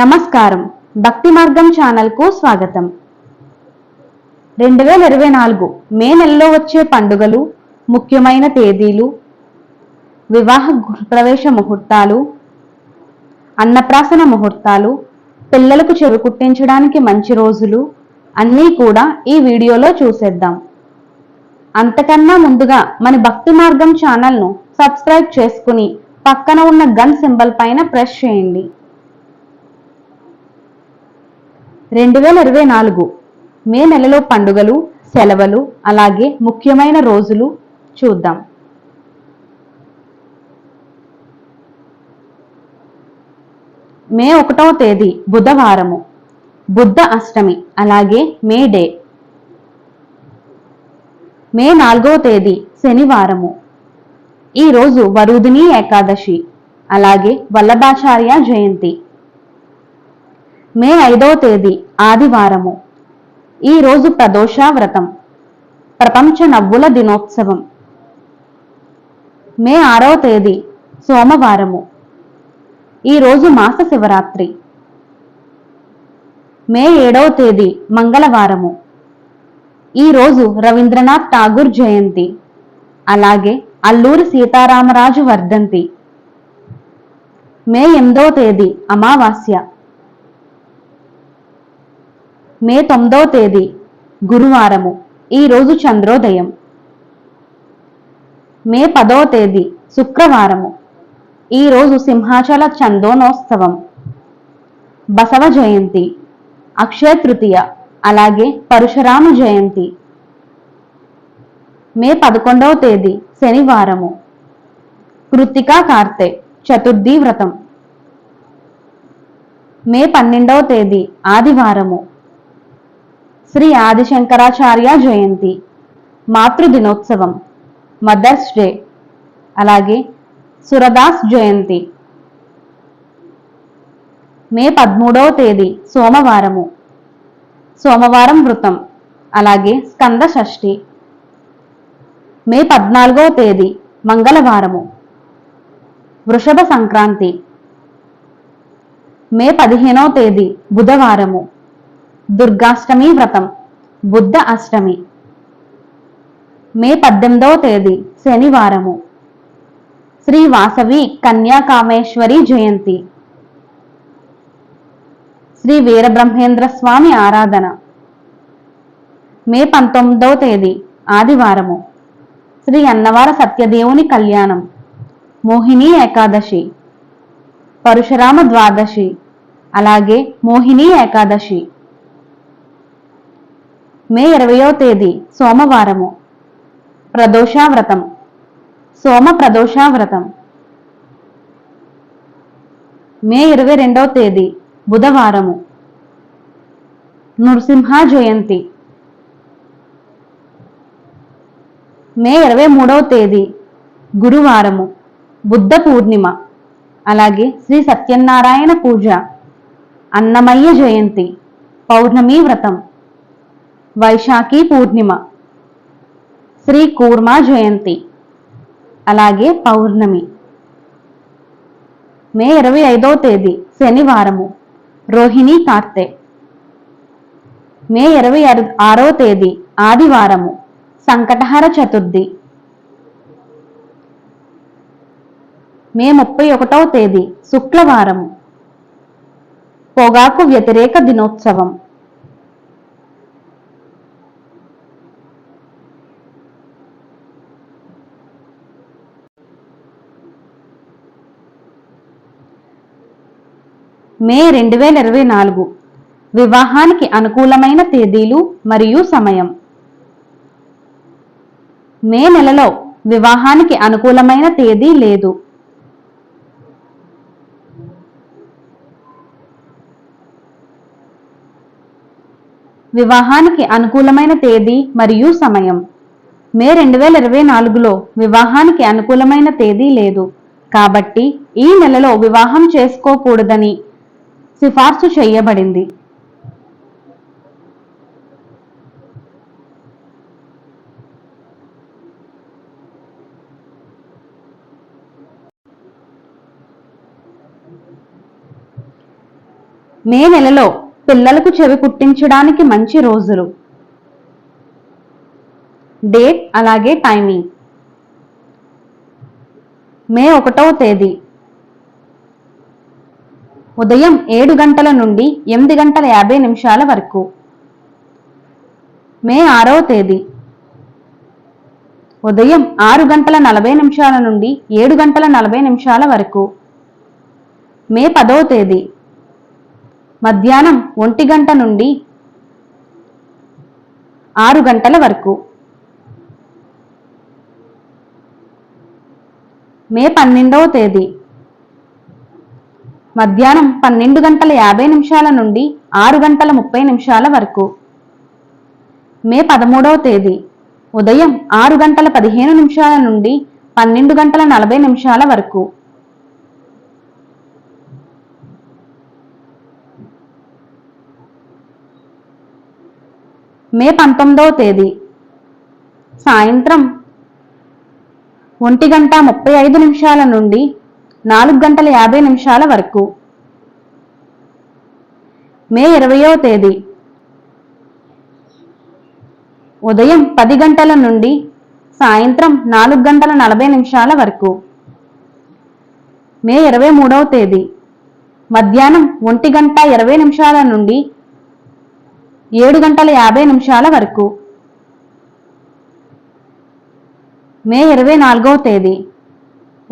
నమస్కారం. భక్తి మార్గం ఛానల్కు స్వాగతం. రెండు వేల ఇరవై నాలుగు మే నెలలో వచ్చే పండుగలు ముఖ్యమైన తేదీలు వివాహ గృహప్రవేశ ముహూర్తాలు అన్నప్రాసన ముహూర్తాలు పిల్లలకు చెరువు కుట్టించడానికి మంచి రోజులు అన్నీ కూడా ఈ వీడియోలో చూసేద్దాం. అంతకన్నా ముందుగా మన భక్తి మార్గం ఛానల్ను సబ్స్క్రైబ్ చేసుకుని పక్కన ఉన్న గన్ సింబల్ పైన ప్రెస్ చేయండి. రెండు వేల ఇరవై నాలుగు మే నెలలో పండుగలు సెలవులు అలాగే ముఖ్యమైన రోజులు చూద్దాం. మే ఒకటవ తేదీ బుధవారము బుద్ధ అష్టమి అలాగే మే డే. మే నాలుగవ తేదీ శనివారము. ఈ రోజు వరుదిని ఏకాదశి అలాగే వల్లభాచార్య జయంతి. మే ఐదవ తేదీ ఆదివారము. ఈరోజు రోజు ప్రదోష వ్రతం ప్రపంచ నవ్వుల దినోత్సవం. మే ఆరవ తేదీ సోమవారము. ఈరోజు మాస శివరాత్రి. మే ఏడవ తేదీ మంగళవారము. ఈరోజు రవీంద్రనాథ్ ఠాగూర్ జయంతి. అలాగే అల్లూరి సీతారామరాజు వర్ధంతి. మే ఎనిమిదవ తేదీ అమావాస్య. మే తొమ్మిదవ తేదీ గురువారము. ఈ రోజు చంద్రోదయం. మే పదవ తేదీ శుక్రవారము. ఈ రోజు సింహాచల చందోనోత్సవం బసవ జయంతి అక్షయ తృతీయ అలాగే పరశురామ జయంతి. మే పదకొండవ తేదీ శనివారము. కృత్తికా కార్తె చతుర్థి వ్రతం. మే పన్నెండవ తేదీ ఆదివారము. శ్రీ ఆదిశంకరాచార్య జయంతి. మాతృదినోత్సవం. Mother's Day. అలాగే సురదాస్ జయంతి. మే పదమూడవ తేదీ సోమవారము. సోమవారం వృతం అలాగే స్కంద షష్ఠి. మే పద్నాలుగవ తేదీ మంగళవారము. వృషభ సంక్రాంతి. మే పదిహేనవ తేదీ బుధవారము. దుర్గాష్టమి వ్రతం బుద్ధ అష్టమి. మే పద్దెనిమిదవ తేదీ శనివారము. శ్రీ వాసవి కన్యాకామేశ్వరి జయంతి. శ్రీ వీరబ్రహ్మేంద్ర స్వామి ఆరాధన. మే పంతొమ్మిదవ తేదీ ఆదివారము. శ్రీ అన్నవార సత్యదేవుని కళ్యాణం. మోహిని ఏకాదశి. పరశురామ ద్వాదశి. అలాగే మోహిని ఏకాదశి. మే ఇరవయో తేదీ సోమవారము. ప్రదోషావ్రతం. సోమ ప్రదోషావ్రతం మే ఇరవై రెండవ తేదీ బుధవారము. నృసింహ జయంతి. మే ఇరవై మూడవ తేదీ గురువారము. బుద్ధ పూర్ణిమ. అలాగే శ్రీ సత్యనారాయణ పూజ. అన్నమయ్య జయంతి. పౌర్ణమి వ్రతం. వైశాఖి పూర్ణిమ. శ్రీ కూర్మా జయంతి. అలాగే పౌర్ణమి. మే ఇరవై ఐదవ తేదీ శనివారము. రోహిణి కార్తె. మే ఇరవై ఆరవ తేదీ ఆదివారము. సంకటహర చతుర్థి. మే ముప్పై ఒకటవ తేదీ శుక్రవారము పొగాకు వ్యతిరేక దినోత్సవం. మే రెండు వేల ఇరవై నాలుగు. వివాహానికి అనుకూలమైన తేదీలు మరియు సమయం. మే నెలలో వివాహానికి అనుకూలమైన తేదీ లేదు. వివాహానికి అనుకూలమైన తేదీ మరియు సమయం. మే రెండు వేల ఇరవై నాలుగులో వివాహానికి అనుకూలమైన తేదీ లేదు. కాబట్టి ఈ నెలలో వివాహం చేసుకోకూడదని సిఫార్సు చేయబడింది. మే నెలలో పిల్లలకు చెవి కుట్టించడానికి మంచి రోజులు. డేట్ అలాగే టైమింగ్. మే ఒకటవ తేదీ. ఉదయం ఏడు గంటల నుండి ఎనిమిది గంటల యాభై నిమిషాల వరకు. మే ఆరవ తేదీ. ఉదయం ఆరు గంటల నలభై నిమిషాల నుండి ఏడు గంటల నలభై నిమిషాల వరకు. మే పదవ తేదీ. మధ్యాహ్నం ఒంటి గంట నుండి ఆరు గంటల వరకు. మే పన్నెండవ తేదీ. మధ్యాహ్నం పన్నెండు గంటల యాభై నిమిషాల నుండి ఆరు గంటల ముప్పై నిమిషాల వరకు. మే పదమూడవ తేదీ. ఉదయం ఆరు గంటల పదిహేను నిమిషాల నుండి పన్నెండు గంటల నలభై నిమిషాల వరకు. మే పంతొమ్మిదవ తేదీ. సాయంత్రం ఒంటి గంట ముప్పై ఐదు నిమిషాల నుండి నాలుగు గంటల యాభై నిమిషాల వరకు. మే ఇరవయో తేదీ. ఉదయం పది గంటల నుండి సాయంత్రం నాలుగు గంటల నలభై నిమిషాల వరకు. మే ఇరవై మూడవ తేదీ. మధ్యాహ్నం ఒంటి గంట ఇరవై నిమిషాల నుండి ఏడు గంటల యాభై నిమిషాల వరకు. మే ఇరవై నాలుగవ తేదీ.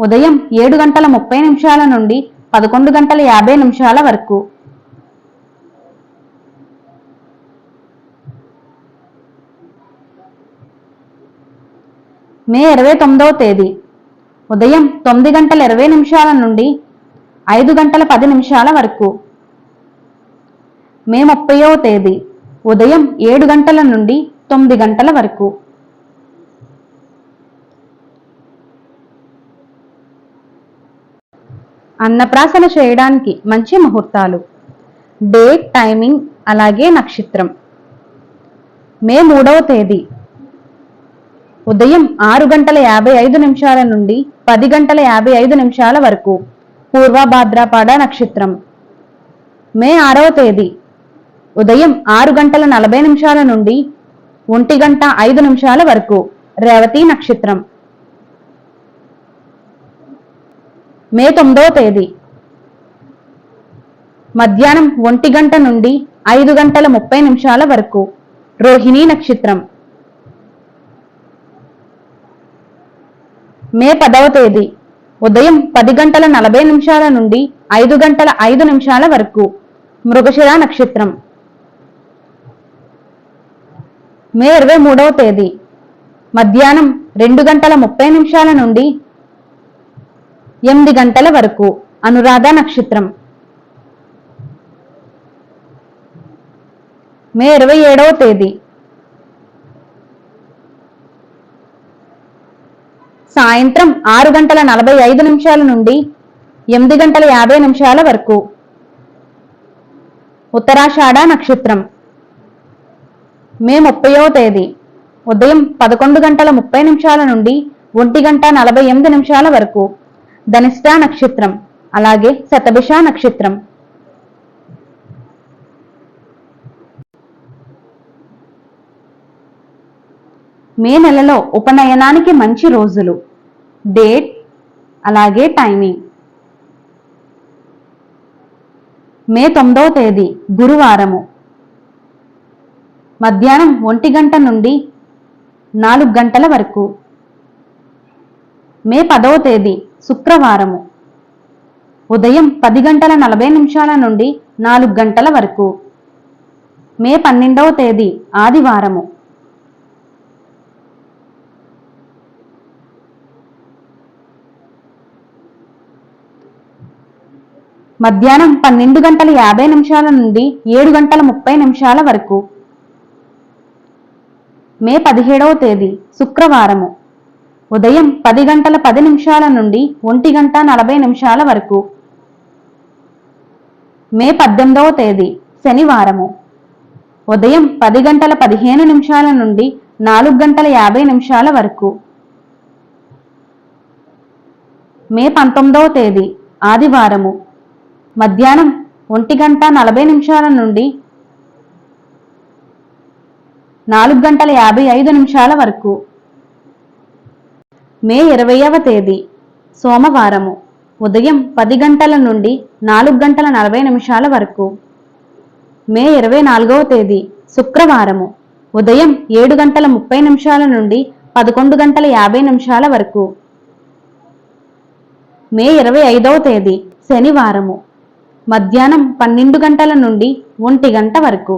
ఉదయం ఏడు గంటల ముప్పై నిమిషాల నుండి పదకొండు గంటల యాభై నిమిషాల వరకు. మే ఇరవై తొమ్మిదవ తేదీ. ఉదయం తొమ్మిది గంటల ఇరవై నిమిషాల నుండి ఐదు గంటల పది నిమిషాల వరకు. మే ముప్పైవ తేదీ. ఉదయం ఏడు గంటల నుండి తొమ్మిది గంటల వరకు. అన్నప్రాసన చేయడానికి మంచి ముహూర్తాలు. డేట్ టైమింగ్ అలాగే నక్షత్రం. మే మూడవ తేదీ. ఉదయం ఆరు గంటల యాభై ఐదు నిమిషాల నుండి పది గంటల యాభై ఐదు నిమిషాల వరకు. పూర్వభాద్రపాడ నక్షత్రం. మే ఆరవ తేదీ. ఉదయం ఆరు గంటల నలభై నిమిషాల నుండి ఒంటి గంట ఐదు నిమిషాల వరకు. రేవతి నక్షత్రం. మే తొమ్మిదవ తేదీ. మధ్యాహ్నం ఒంటి గంట నుండి ఐదు గంటల ముప్పై నిమిషాల వరకు. రోహిణీ నక్షత్రం. మే పదవ తేదీ. ఉదయం పది గంటల నలభై నిమిషాల నుండి ఐదు గంటల ఐదు నిమిషాల వరకు. మృగశిర నక్షత్రం. మే ఇరవై మూడవ తేదీ. మధ్యాహ్నం రెండు గంటల ముప్పై నిమిషాల నుండి ఎనిమిది గంటల వరకు. అనురాధ నక్షత్రం. మే ఇరవై ఏడవ తేదీ. సాయంత్రం ఆరు గంటల నలభై ఐదు నిమిషాల నుండి ఎనిమిది గంటల యాభై నిమిషాల వరకు. ఉత్తరాషాఢ నక్షత్రం. మే ముప్పైవ తేదీ. ఉదయం పదకొండు గంటల ముప్పై నిమిషాల నుండి ఒంటి గంట నలభై ఎనిమిది నిమిషాల వరకు. ధనిష్టా నక్షత్రం అలాగే శతభిష నక్షత్రం. మే నెలలో ఉపనయనానికి మంచి రోజులు. డేట్ అలాగే టైమింగ్. మే తొమ్మిదవ తేదీ గురువారము. మధ్యాహ్నం ఒంటి గంట నుండి నాలుగు గంటల వరకు. మే పదవ తేదీ శుక్రవారము. ఉదయం పది గంటల నలభై నిమిషాల నుండి నాలుగు గంటల వరకు. మే పన్నెండవ తేదీ ఆదివారము. మధ్యాహ్నం పన్నెండు గంటల యాభై నిమిషాల నుండి ఏడు గంటల ముప్పై నిమిషాల వరకు. మే పదిహేడవ తేదీ శుక్రవారము. ఉదయం పది గంటల పది నిమిషాల నుండి ఒంటి గంట నలభై నిమిషాల వరకు. మే పద్దెనిమిదవ తేదీ శనివారము. ఉదయం పది గంటల పదిహేను నిమిషాల నుండి నాలుగు గంటల యాభై నిమిషాల వరకు. మే పంతొమ్మిదవ తేదీ ఆదివారము. మధ్యాహ్నం ఒంటి గంట నలభై నిమిషాల నుండి నాలుగు గంటల యాభై ఐదు నిమిషాల వరకు. మే ఇరవైవ తేదీ సోమవారము ఉదయం పది గంటల నుండి నాలుగు గంటల నలభై నిమిషాల వరకు. మే ఇరవై నాలుగవ తేదీ శుక్రవారము ఉదయం ఏడు గంటల ముప్పై నిమిషాల నుండి పదకొండు గంటల యాభై నిమిషాల వరకు. మే ఇరవై ఐదవ తేదీ శనివారము మధ్యాహ్నం పన్నెండు గంటల నుండి ఒంటి గంట వరకు.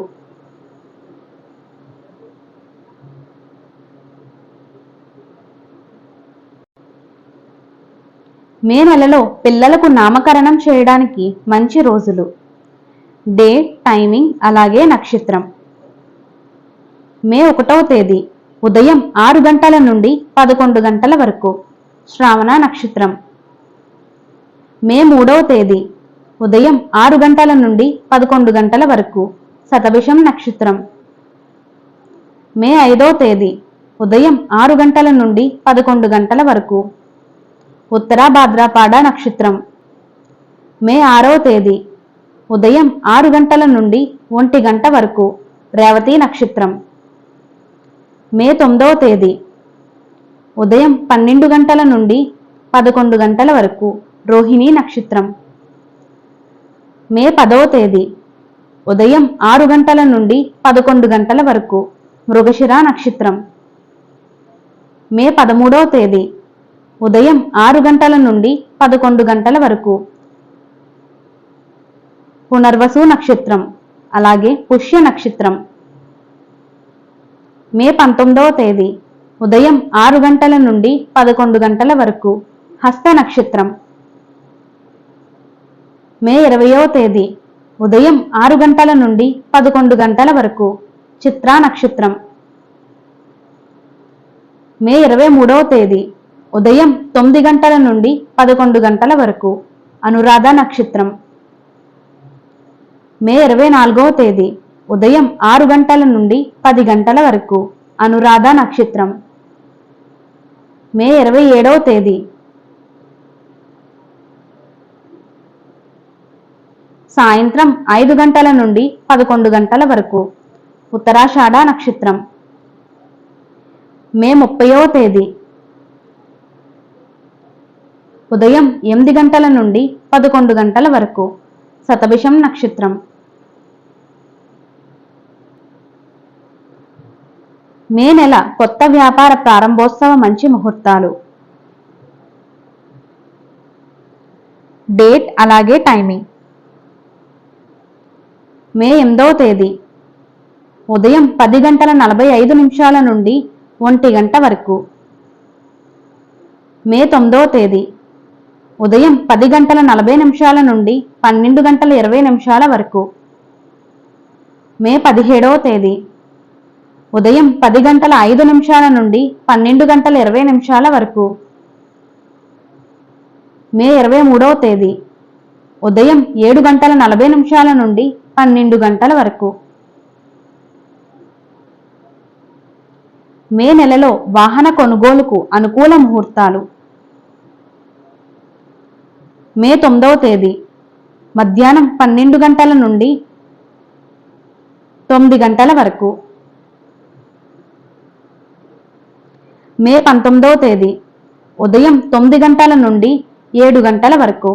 మే నెలలో పిల్లలకు నామకరణం చేయడానికి మంచి రోజులు. డే టైమింగ్ అలాగే నక్షత్రం. మే ఒకటవ తేదీ ఉదయం ఆరు గంటల నుండి పదకొండు గంటల వరకు శ్రావణ నక్షత్రం. మే మూడవ తేదీ ఉదయం ఆరు గంటల నుండి పదకొండు గంటల వరకు శతభిషం నక్షత్రం. మే ఐదవ తేదీ ఉదయం ఆరు గంటల నుండి పదకొండు గంటల వరకు ఉత్తర భాద్రపాడ నక్షత్రం. మే ఆరవ తేదీ. ఉదయం ఆరు గంటల నుండి ఒంటి గంట వరకు రేవతి నక్షత్రం. మే తొమ్మిదవ తేదీ. ఉదయం పన్నెండు గంటల నుండి పదకొండు గంటల వరకు రోహిణి నక్షత్రం. మే పదవ తేదీ. ఉదయం ఆరు గంటల నుండి పదకొండు గంటల వరకు మృగశిర నక్షత్రం. మే పదమూడవ తేదీ. ఉదయం ఆరు గంటల నుండి పదకొండు గంటల వరకు. పునర్వసు నక్షత్రం అలాగే పుష్య నక్షత్రం. మే పంతొమ్మిదవ తేదీ ఉదయం ఆరు గంటల నుండి పదకొండు గంటల వరకు. హస్త నక్షత్రం. మే ఇరవయవ తేదీ ఉదయం ఆరు గంటల నుండి పదకొండు గంటల వరకు. చిత్రా నక్షత్రం. మే ఇరవై మూడవ తేదీ ఉదయం తొమ్మిది గంటల నుండి పదకొండు గంటల వరకు. అనురాధ నక్షత్రం. మే ఇరవై నాలుగవ తేదీ ఉదయం ఆరు గంటల నుండి పది గంటల వరకు. అనురాధ నక్షత్రం. మే ఇరవై ఏడవ తేదీ సాయంత్రం ఐదు గంటల నుండి పదకొండు గంటల వరకు. ఉత్తరాషాఢ నక్షత్రం. మే ముప్పైవ తేదీ ఉదయం ఎనిమిది గంటల నుండి పదకొండు గంటల వరకు. శతభిషం నక్షత్రం. మే నెల కొత్త వ్యాపార ప్రారంభోత్సవ మంచి ముహూర్తాలు. డేట్ అలాగే టైమింగ్. మే ఎనిమిదవ తేదీ. ఉదయం పది గంటల నలభై ఐదు నిమిషాల నుండి ఒంటి గంట వరకు. మే తొమ్మిదవ తేదీ. ఉదయం పది గంటల నలభై నిమిషాల నుండి పన్నెండు గంటల ఇరవై నిమిషాల వరకు. మే పదిహేడవ తేదీ. ఉదయం పది గంటల ఐదు నిమిషాల నుండి పన్నెండు గంటల ఇరవై నిమిషాల వరకు. మే ఇరవై మూడవ తేదీ. ఉదయం ఏడు గంటల నలభై నిమిషాల నుండి పన్నెండు గంటల వరకు. మే నెలలో వాహన కొనుగోలుకు అనుకూల ముహూర్తాలు. మే తొమ్మిదవ తేదీ మధ్యాహ్నం పన్నెండు గంటల నుండి తొమ్మిది గంటల వరకు. మే పంతొమ్మిదవ తేదీ ఉదయం తొమ్మిది గంటల నుండి ఏడు గంటల వరకు.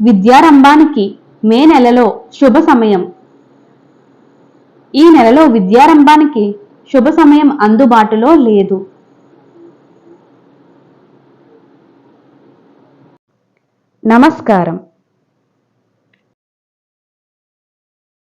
విద్యారంభానికి మే నెలలో శుభ సమయం. ఈ నెలలో విద్యారంభానికి శుభ సమయం అందుబాటులో లేదు. నమస్కారం.